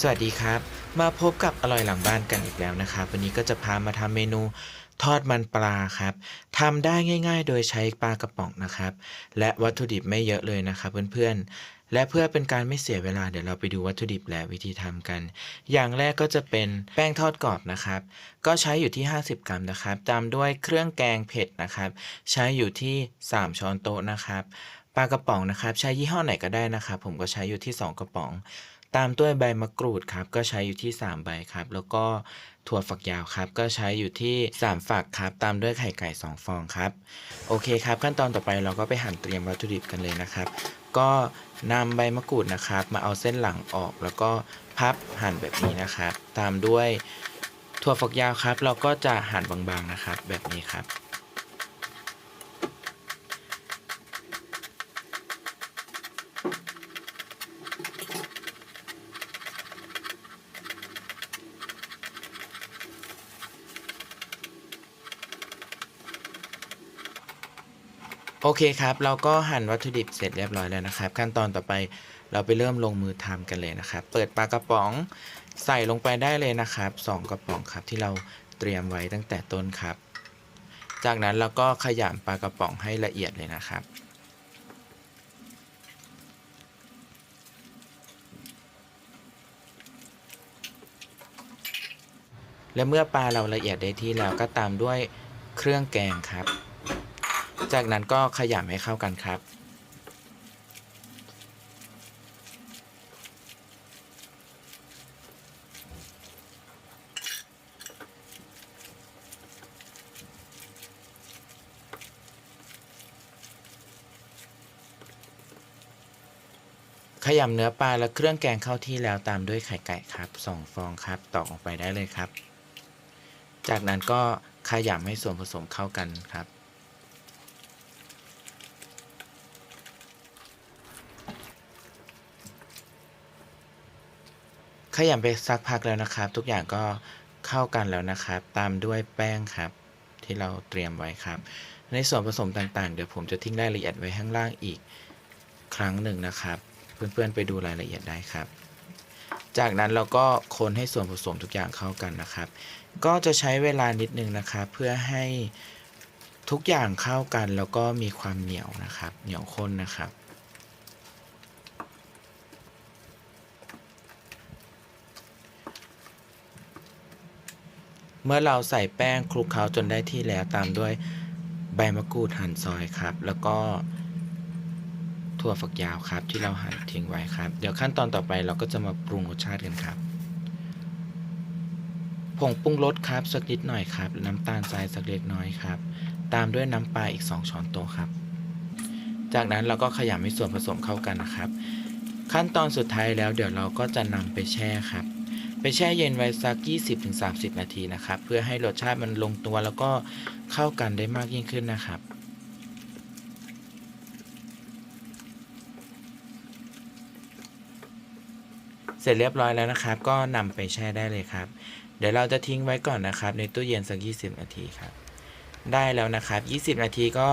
สวัสดีครับ มาพบกับอร่อยหลังบ้านกันอีกแล้วนะครับ วันนี้ก็จะพามาทำเมนูทอดมันปลาครับทำได้ง่าย ๆ โดยใช้ปลากระป๋องนะครับ และวัตถุดิบไม่เยอะเลยนะครับเพื่อนๆ และเพื่อเป็นการไม่เสียเวลาเดี๋ยวเราไปดูวัตถุดิบและวิธีทำกัน อย่างแรกก็จะเป็นแป้งทอดกรอบนะครับ ก็ใช้อยู่ที่ 50 กรัมนะครับ ตามด้วยเครื่องแกงเผ็ดนะครับ ใช้อยู่ที่ 3 ช้อนโต๊ะนะครับ ปลากระป๋องนะครับ ใช้ยี่ห้อไหนก็ได้นะครับ ผมก็ใช้อยู่ที่ 2 กระป๋อง ตามด้วยใบมะกรูดครับก็ใช้อยู่ที่ 3 ใบครับ แล้วก็ถั่วฝักยาวครับก็ใช้อยู่ที่ 3 ฝักครับ ตามด้วยไข่ไก่ 2 ฟองครับ โอเคครับ ขั้นตอนต่อไปเราก็ไปหั่นเตรียมวัตถุดิบกันเลยนะครับ ก็นำใบมะกรูดนะครับ มาเอาเส้นหลังออก แล้วก็พับหั่นแบบนี้นะครับ ตามด้วยถั่วฝักยาวครับ เราก็จะหั่นบางๆนะครับ แบบนี้ครับ โอเคครับ เราก็หั่นวัตถุดิบเสร็จเรียบร้อยแล้วนะครับ ขั้นตอนต่อไปเราไปเริ่มลงมือทำกันเลยนะครับ เปิดปลากระป๋องใส่ลงไปได้เลยนะครับสองกระป๋องครับที่เราเตรียมไว้ตั้งแต่ต้นครับ จากนั้นเราก็ขยำปลากระป๋องให้ละเอียดเลยนะครับและเมื่อปลาเราละเอียดได้ที่แล้วก็ตามด้วยเครื่องแกงครับ จากนั้นก็ขยำให้เข้ากันครับ ขยำเนื้อปลาและเครื่องแกงเข้าที่แล้วตามด้วยไข่ไก่ครับสองฟองครับตอกออกไปได้เลยครับ จากนั้นก็ขยำให้ส่วนผสมเข้ากันครับ ขยำไปสักพักแล้วนะครับ ทุกอย่างก็เข้ากันแล้วนะครับ ตามด้วยแป้งครับ ที่เราเตรียมไว้ครับ ในส่วนผสมต่างๆ เดี๋ยวผมจะทิ้งรายละเอียดไว้ข้างล่างอีกครั้งหนึ่งนะครับ เพื่อนๆไปดูรายละเอียดได้ครับ จากนั้นเราก็คนให้ส่วนผสมทุกอย่างเข้ากันนะครับ ก็จะใช้เวลานิดนึงนะครับ เพื่อให้ทุกอย่างเข้ากันแล้วก็มีความเหนียวนะครับ เหนียวข้นนะครับ เมื่อเราใส่แป้งคลุกเคล้าจนได้ที่แล้วตามด้วยใบมะกรูดหั่นซอยครับ แล้วก็ถั่วฝักยาวครับ ที่เราหั่นทิ้งไว้ครับ เดี๋ยวขั้นตอนต่อไปเราก็จะมาปรุงรสชาติกันครับผงปรุงรสครับสักนิดหน่อยครับ น้ำตาลทรายสักเล็กน้อยครับ ตามด้วยน้ำปลาอีก 2 ช้อนโต๊ะครับ จากนั้นเราก็ขยำให้ส่วนผสมเข้ากันนะครับ ขั้นตอนสุดท้ายแล้วเดี๋ยวเราก็จะนำไปแช่ครับ แช่เย็นไว้สัก 20-30 นาทีนะครับ เพื่อให้รสชาติมันลงตัวแล้วก็เข้ากันได้มากยิ่งขึ้นนะครับ เสร็จเรียบร้อยแล้วนะครับ ก็นำไปแช่ได้เลยครับ เดี๋ยวเราจะทิ้งไว้ก่อนนะครับ ในตู้เย็นสัก 20 นาทีครับ ได้แล้วนะครับ 20 นาทีก็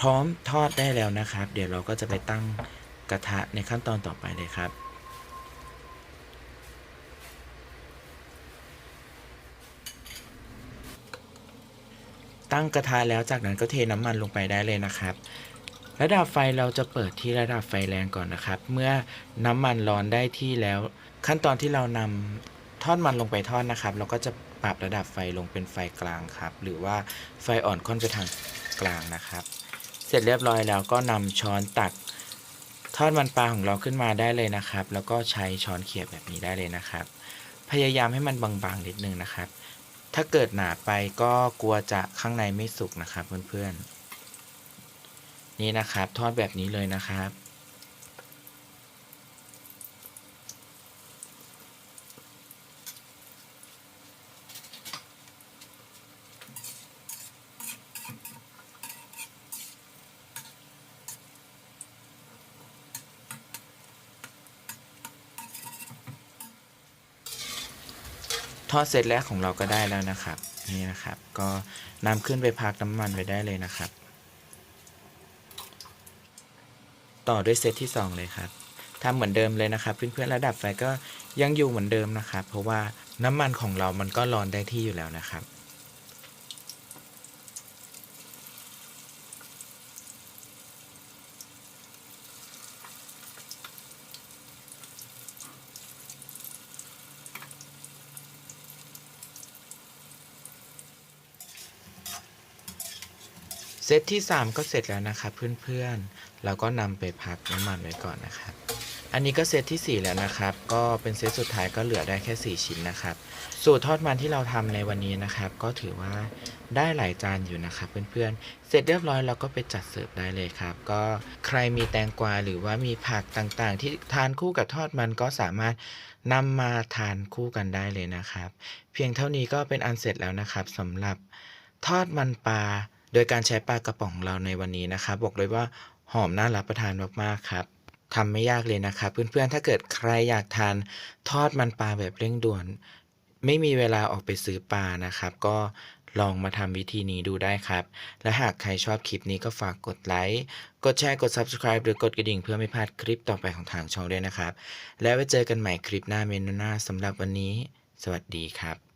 พร้อมทอดได้แล้วนะครับ เดี๋ยวเราก็จะไปตั้งกระทะในขั้นตอนต่อไปเลยครับ ตั้งกระทะแล้วจากนั้นก็เทน้ำมันลงไปได้เลยนะครับ ระดับไฟเราจะเปิดที่ระดับไฟแรงก่อนนะครับ เมื่อน้ำมันร้อนได้ที่แล้ว ขั้นตอนที่เรานำทอดมันลงไปทอดนะครับ เราก็จะปรับระดับไฟลงเป็นไฟกลางครับ หรือว่าไฟอ่อนค่อนไปทางกลางนะครับ เสร็จเรียบร้อยแล้วก็นำช้อนตักทอดมันปลาของเราขึ้นมาได้เลยนะครับ แล้วก็ใช้ช้อนเขี่ยแบบนี้ได้เลยนะครับ พยายามให้มันบางๆนิดนึงนะครับ ถ้าเกิดหนาไปก็กลัวจะข้างในไม่สุกนะครับเพื่อนๆ นี่นะครับทอดแบบนี้เลยนะครับ ทอดเสร็จแรกของเราก็ได้แล้วนะครับ นี่นะครับ ก็นำขึ้นไปพักน้ำมันไปได้เลยนะครับ ต่อด้วยเซตที่ 2 เลยครับทำเหมือนเดิมเลยนะครับ เพื่อนๆระดับไฟก็ยังอยู่เหมือนเดิมนะครับ เพราะว่าน้ำมันของเรามันก็ร้อนได้ที่อยู่แล้วนะครับ เซตที่ 3 ก็เสร็จแล้วนะครับเพื่อนๆเราก็นำไปพักน้ำมันไว้ก่อนนะครับ อันนี้ก็เซตที่ 4 แล้วนะครับ ก็เป็นเซตสุดท้ายก็เหลือได้แค่ 4 ชิ้นนะครับ สูตรทอดมันที่เราทำในวันนี้นะครับ ก็ถือว่าได้หลายจานอยู่นะครับเพื่อนๆ เสร็จเรียบร้อยเราก็ไปจัดเสิร์ฟได้เลยครับ ก็ใครมีแตงกวาหรือว่ามีผักต่างๆ ที่ทานคู่กับทอดมันก็สามารถนำมาทานคู่กันได้เลยนะครับ เพียงเท่านี้ก็เป็นอันเสร็จแล้วนะครับสำหรับทอดมันปลา โดยการใช้ปลากระป๋องของเราในวันนี้นะครับ บอกเลยว่าหอมน่ารับประทานมากๆครับทำไม่ยากเลยนะครับ เพื่อนๆ ถ้าเกิดใครอยากทานทอดมันปลาแบบเร่งด่วน ไม่มีเวลาออกไปซื้อปลานะครับ ก็ลองมาทำวิธีนี้ดูได้ครับ และหากใครชอบคลิปนี้ก็ฝากกดไลค์ กดแชร์ กด Subscribe หรือกดกระดิ่งเพื่อไม่พลาดคลิปต่อไปของทางช่องด้วยนะครับ แล้วไว้เจอกันใหม่คลิปหน้าเมนูหน้าสำหรับวันนี้ สวัสดีครับ